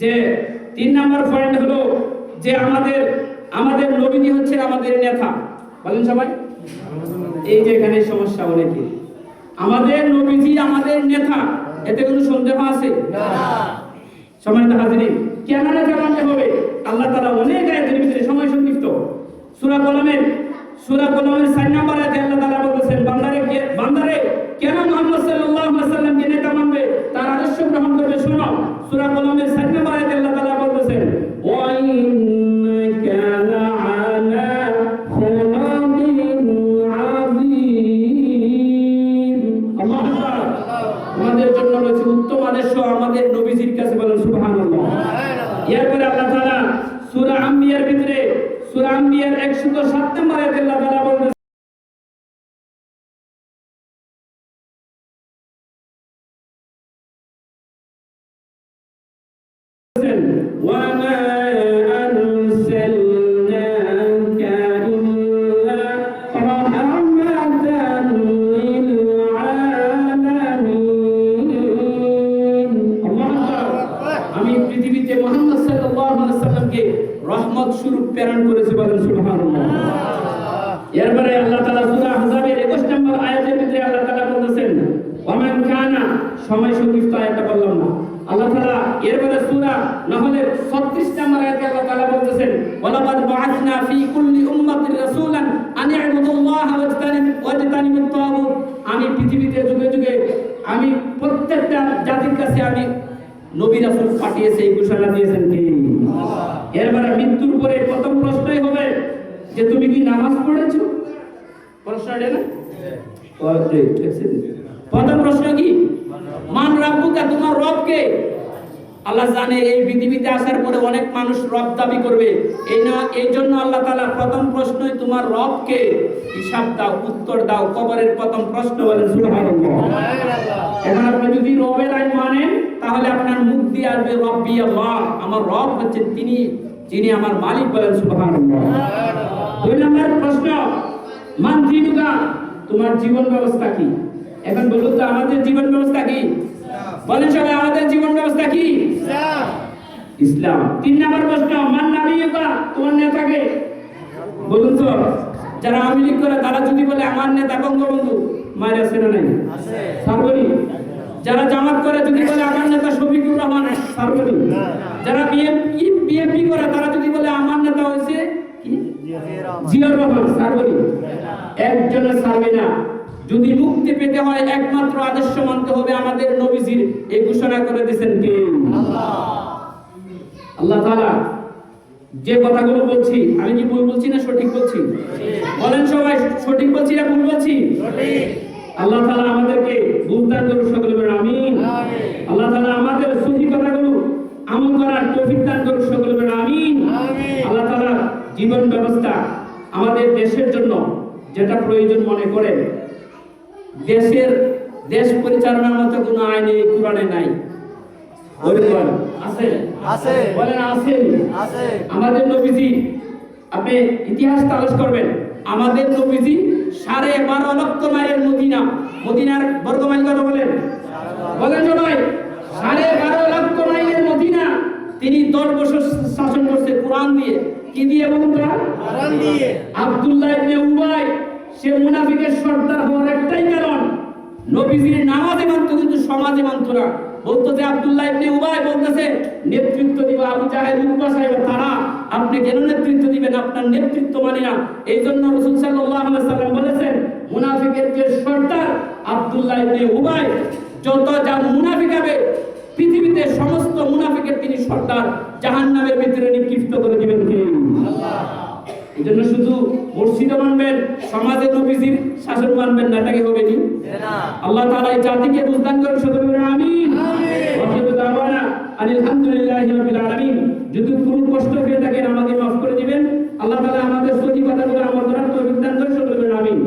যে তিন number point হলো যে আমাদের আমাদের নবীজি হচ্ছে আমাদের নেতা। বলেন সবাই। এই যে এখানে সমস্যা অনেকে আমাদের নবীজি আমাদের নেতা। এতে কোনো সন্দেহ আছে? সম্মানিত হাজিরিন কেন নেতা মানতে হবে? আল্লাহ তারা অনেক আয়াতের ভিতরে সময় সংক্ষিপ্ত। সুরা কলমের আমাদের নবীজির কাছে বলেন সুবহানাল্লাহ এরপরে আল্লাহ তাআলা সূরা আম্বিয়ার ভিতরে সূরা আম্বিয়ার 107 নম্বর আয়াতে আল্লাহ তাআলা বলতেছেন وما স্বরূপ প্রেরণ করেছি বলেন সুবহানাল্লাহ। এরপরে আল্লাহ তাআলা সূরা আহজাবের 21 নম্বর আয়াতের ভিতরে আল্লাহ তাআলা বলতেছেন ওয়ামান কানা সময় সংক্ষিপ্ত আয়াতটা বললাম না। আল্লাহ তাআলা এরপরে সূরা নাহলের 36 নম্বর আয়াতে আল্লাহ তাআলা বলতেছেন, ওয়ালাকাদ বাআথনা ফি কুল্লি উম্মাতির রাসূলান আন ইবুদুল্লাহ ওয়াজতানিবু ওয়াজতানিবুত তাগুত আমি পৃথিবীতে যুগে যুগে, আমি প্রত্যেকটা জাতির কাছে আমি নবী রাসূল পাঠিয়েছে, এই ঘোষণা দিয়েছেন কে এরপরে মৃত্যুর পরে প্রথম প্রশ্নই হবে যে তুমি কি নামাজ পড়েছো? প্রশ্ন এটা না? দেখছেন? প্রথম প্রশ্ন কি? মান রাব্বুকা তোমার রব কে আল্লাহ জানে এই পৃথিবীতে আসার পরে অনেক মানুষ রব দাবি করবে। এই না এই জন্য আল্লাহ তাআলা প্রথম প্রশ্নই তোমার রব কে হিসাব দাও উত্তর দাও কবরের প্রথম প্রশ্ন বলেন সুবহানাল্লাহ এখন আপনি যদি রবের আইন মানেন তাহলে আপনার মুখ দিয়ে আসবে রব্বি আল্লাহ। আমার রব হচ্ছে তিনি যিনি আমার মালিক বলেন সুবহানাল্লাহ। দুই নম্বর প্রশ্ন মান দিনুকা তোমার জীবন ব্যবস্থা কি? এখন বলুন তো আমাদের জীবন ব্যবস্থা কি? বলেন সবাই আমাদের জীবন ব্যবস্থা কি? ইসলাম। তিন নম্বর প্রশ্ন মান নাবিয়ুকা তোমার নেতাকে বলুন তো যারা আওয়ামী লীগ করে তারা যদি বলে আমার নেতা বঙ্গবন্ধু মায়ের আছে না নাই? সার্বনী যারা জামাত করে যদি বলে আমার নেতা শফিকুর রহমান সার্বনী যারা বিএনপি বিএনপি করে তারা যদি বলে আমার নেতা হয়েছে জিয়াউর রহমান সার্বনী একজনের সার্বে না। যদি মুক্তি পেতে হয় একমাত্র আদর্শ মানতে হবে আমাদের নবীজির। এই ঘোষণা করে দিয়েছেন কে? আল্লাহ। তাআলা যে কথাগুলো বলছি আমি কি ভুল বলছি না সঠিক বলছি? বলেন সবাই সঠিক বলছি না ভুল বলছি? আল্লাহ তাআলা আমাদেরকে করুন সকলে বলেন আমিন আল্লাহ তাআলা আমাদের সহি কথাগুলো আমল করার তৌফিক দান করুন সকলে বলেন আমিন আল্লাহ তাআলা জীবন ব্যবস্থা আমাদের দেশের জন্য যেটা প্রয়োজন মনে করেন দেশের দেশ পরিচালনার মতো কোনো আইন এই কোরআনে নাই বলেন আছে আছে। বলেন আছে আছে। আমাদের নবীজি আপনি ইতিহাস তালাশ করবেন আমাদের নবীজি সাড়ে বারো লক্ষ মাইলের মদিনা মদিনার বর্গ মাইল কত বলেন বলেন সবাই সাড়ে বারো লক্ষ মাইলের মদিনা তিনি দশ বছর শাসন করছে কোরআন দিয়ে। কি দিয়ে দিয়ে। আব্দুল্লাহ ইবনে উবাই সে মুনাফিকের সর্দার হওয়ার একটাই কারণ। নবীজির নামাজে মানতো কিন্তু সমাজে মানতো না। বলতো যে আব্দুল্লাহ ইবনে উবাই বলতেছে নেতৃত্ব দিবা আবু জাহেল উকবা সাহেব তারা আপনি কেন নেতৃত্ব দিবেন? আপনার নেতৃত্ব মানে না। এই জন্য রাসূল সাল্লাল্লাহু আলাইহি সাল্লাম বলেছেন মুনাফিকের যে সর্দার আব্দুল্লাহ ইবনে উবাই যত যা মুনাফিক হবে পৃথিবীতে সমস্ত মুনাফিকের তিনি সর্দার জাহান্নামের ভিতরে নিক্ষিপ্ত করে দিবেন কে? এই জন্য শুধু মসজিদে মানবেন সমাজে নবীজির শাসন মানবেন না এটাকে হবে নি। আল্লাহ তাআলা এই জাতিকে বুঝদান করে সকলে বলেন আমিন। ওয়াসিদু রাব্বিল আলামিন। যদি কোনো কষ্ট পেয়ে থাকেন আমাকে মাফ করে দিবেন। আল্লাহ তাআলা আমাদের সহি কথাগুলো তৌফিক দান আমিন।